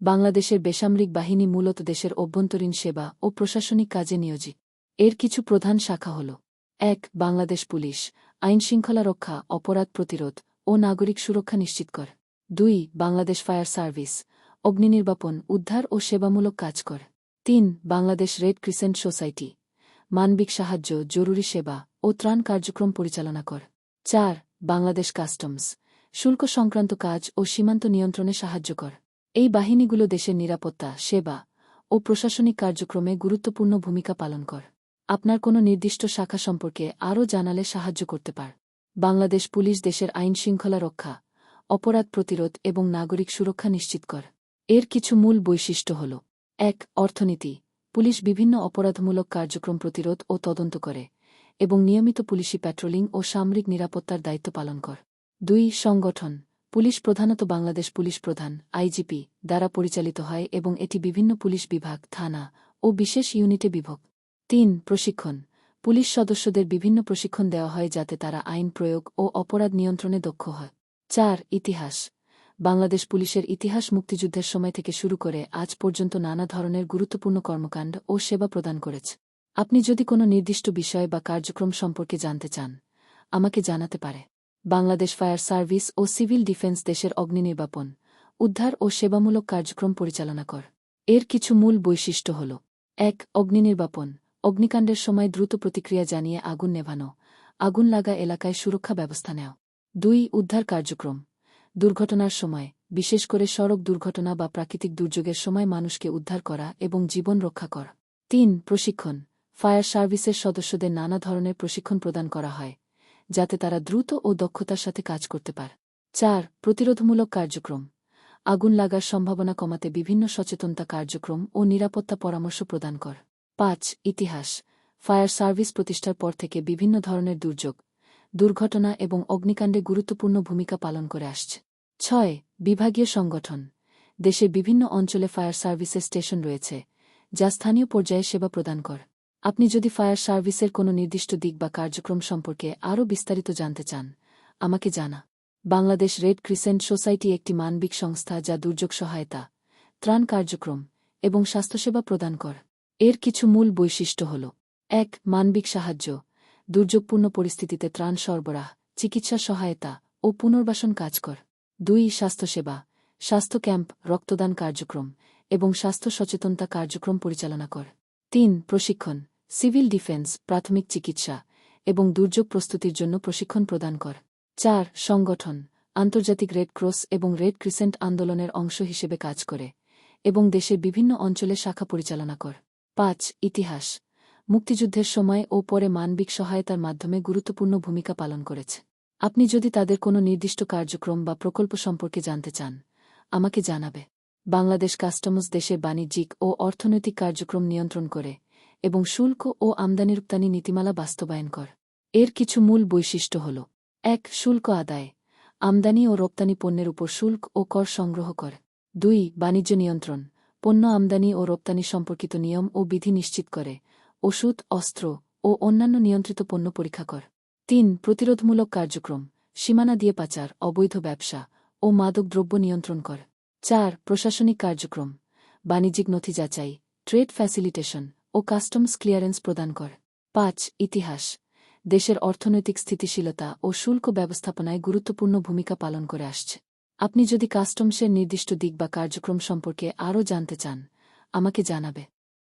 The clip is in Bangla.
বাংলাদেশের বেসামরিক বাহিনী মূলত দেশের অভ্যন্তরীণ সেবা ও প্রশাসনিক কাজে নিয়োজিত। এর কিছু প্রধান শাখা হল, এক, বাংলাদেশ পুলিশ, আইনশৃঙ্খলা রক্ষা, অপরাধ প্রতিরোধ ও নাগরিক সুরক্ষা নিশ্চিত কর। দুই, বাংলাদেশ ফায়ার সার্ভিস, অগ্নি অগ্নিনির্বাপন উদ্ধার ও সেবামূলক কাজ কর। তিন, বাংলাদেশ রেড ক্রিসেন্ট সোসাইটি, মানবিক সাহায্য, জরুরি সেবা ও ত্রাণ কার্যক্রম পরিচালনা কর। চার, বাংলাদেশ কাস্টমস, শুল্ক সংক্রান্ত কাজ ও সীমান্ত নিয়ন্ত্রণে সাহায্য কর। এই বাহিনীগুলো দেশের নিরাপত্তা, সেবা ও প্রশাসনিক কার্যক্রমে গুরুত্বপূর্ণ ভূমিকা পালন কর। আপনার কোনো নির্দিষ্ট শাখা সম্পর্কে আরও জানালে সাহায্য করতে পার। বাংলাদেশ পুলিশ দেশের আইন শৃঙ্খলা রক্ষা, অপরাধ প্রতিরোধ এবং নাগরিক সুরক্ষা নিশ্চিত কর। এর কিছু মূল বৈশিষ্ট্য হল, এক, অর্থনীতি, পুলিশ বিভিন্ন অপরাধমূলক কার্যক্রম প্রতিরোধ ও তদন্ত করে এবং নিয়মিত পুলিশি প্যাট্রোলিং ও সামরিক নিরাপত্তার দায়িত্ব পালন কর। দুই, সংগঠন পুলিশ প্রধানত বাংলাদেশ পুলিশ প্রধান, আইজিপি, দ্বারা পরিচালিত হয় এবং এটি বিভিন্ন পুলিশ বিভাগ, থানা ও বিশেষ ইউনিটে বিভক্ত। তিন, প্রশিক্ষণ। পুলিশ সদস্যদের বিভিন্ন প্রশিক্ষণ দেওয়া হয় যাতে তারা আইন প্রয়োগ ও অপরাধ নিয়ন্ত্রণে দক্ষ হয়। চার, ইতিহাস। বাংলাদেশ পুলিশের ইতিহাস মুক্তিযুদ্ধের সময় থেকে শুরু করে আজ পর্যন্ত নানা ধরনের গুরুত্বপূর্ণ কর্মকাণ্ড ও সেবা প্রদান করেছে। আপনি যদি কোনো নির্দিষ্ট বিষয় বা কার্যক্রম সম্পর্কে জানতে চান, আমাকে জানাতে পারে। বাংলাদেশ ফায়ার সার্ভিস ও সিভিল ডিফেন্স দেশের অগ্নিনির্বাপন উদ্ধার ও সেবামূলক কার্যক্রম পরিচালনা কর। এর কিছু মূল বৈশিষ্ট্য হল, এক, অগ্নি নির্বাপন, অগ্নিকাণ্ডের সময় দ্রুত প্রতিক্রিয়া জানিয়ে আগুন নেভানো, আগুন লাগা এলাকায় সুরক্ষা ব্যবস্থা নেওয়া দুই, উদ্ধার কার্যক্রম, দুর্ঘটনার সময়, বিশেষ করে সড়ক দুর্ঘটনা বা প্রাকৃতিক দুর্যোগের সময় মানুষকে উদ্ধার করা এবং জীবন রক্ষা করা। তিন, প্রশিক্ষণ, ফায়ার সার্ভিসের সদস্যদের নানা ধরনের প্রশিক্ষণ প্রদান করা হয় যাতে তারা দ্রুত ও দক্ষতার সাথে কাজ করতে পারে। চার, প্রতিরোধমূলক কার্যক্রম। আগুন লাগার সম্ভাবনা কমাতে বিভিন্ন সচেতনতা কার্যক্রম ও নিরাপত্তা পরামর্শ প্রদান কর। পাঁচ, ইতিহাস। ফায়ার সার্ভিস প্রতিষ্ঠার পর থেকে বিভিন্ন ধরনের দুর্যোগ, দুর্ঘটনা এবং অগ্নিকাণ্ডে গুরুত্বপূর্ণ ভূমিকা পালন করে আসছে। ছয়, বিভাগীয় সংগঠন। দেশের বিভিন্ন অঞ্চলে ফায়ার সার্ভিসের স্টেশন রয়েছে, যা স্থানীয় পর্যায়ে সেবা প্রদান কর। আপনি যদি ফায়ার সার্ভিসের কোনো নির্দিষ্ট দিক বা কার্যক্রম সম্পর্কে আরও বিস্তারিত জানতে চান, আমাকে জানা। বাংলাদেশ রেড ক্রিসেন্ট সোসাইটি একটি মানবিক সংস্থা যা দুর্যোগ সহায়তা, ত্রাণ কার্যক্রম এবং স্বাস্থ্যসেবা প্রদান কর। এর কিছু মূল বৈশিষ্ট্য হল, এক, মানবিক সাহায্য, দুর্যোগপূর্ণ পরিস্থিতিতে ত্রাণ সরবরাহ, চিকিৎসা সহায়তা ও পুনর্বাসন কাজ কর। দুই, স্বাস্থ্যসেবা, স্বাস্থ্য ক্যাম্প, রক্তদান কার্যক্রম এবং স্বাস্থ্য সচেতনতা কার্যক্রম পরিচালনা কর। তিন, প্রশিক্ষণ, সিভিল ডিফেন্স, প্রাথমিক চিকিৎসা এবং দুর্যোগ প্রস্তুতির জন্য প্রশিক্ষণ প্রদান কর। চার, সংগঠন, আন্তর্জাতিক রেড ক্রস এবং রেড ক্রিসেন্ট আন্দোলনের অংশ হিসেবে কাজ করে এবং দেশের বিভিন্ন অঞ্চলে শাখা পরিচালনা কর। পাঁচ, ইতিহাস, মুক্তিযুদ্ধের সময় ও পরে মানবিক সহায়তার মাধ্যমে গুরুত্বপূর্ণ ভূমিকা পালন করেছে। আপনি যদি তাদের কোনো নির্দিষ্ট কার্যক্রম বা প্রকল্প সম্পর্কে জানতে চান, আমাকে জানাবে। বাংলাদেশ কাস্টমস দেশে বাণিজ্যিক ও অর্থনৈতিক কার্যক্রম নিয়ন্ত্রণ করে এবং শুল্ক ও আমদানি রপ্তানি নীতিমালা বাস্তবায়ন কর। এর কিছু মূল বৈশিষ্ট্য হল, এক, শুল্ক আদায়। আমদানি ও রপ্তানি পণ্যের উপর শুল্ক ও কর সংগ্রহ কর। দুই, বাণিজ্য নিয়ন্ত্রণ। পণ্য আমদানি ও রপ্তানি সম্পর্কিত নিয়ম ও বিধি নিশ্চিত করে। ওষুধ, অস্ত্র ও অন্যান্য নিয়ন্ত্রিত পণ্য পরীক্ষা কর। তিন, প্রতিরোধমূলক কার্যক্রম। সীমানা দিয়ে পাচার, অবৈধ ব্যবসা ও মাদক দ্রব্য নিয়ন্ত্রণ কর। চার, প্রশাসনিক কার্যক্রম, বাণিজ্যিক নথি যাচাই, ট্রেড ফ্যাসিলিটেশন ও কাস্টমস ক্লিয়ারেন্স প্রদান কর। পাঁচ, ইতিহাস, দেশের অর্থনৈতিক স্থিতিশীলতা ও শুল্ক ব্যবস্থাপনায় গুরুত্বপূর্ণ ভূমিকা পালন করে আসছে। আপনি যদি কাস্টমসের নির্দিষ্ট দিক বা কার্যক্রম সম্পর্কে আরও জানতে চান, আমাকে জানাবে।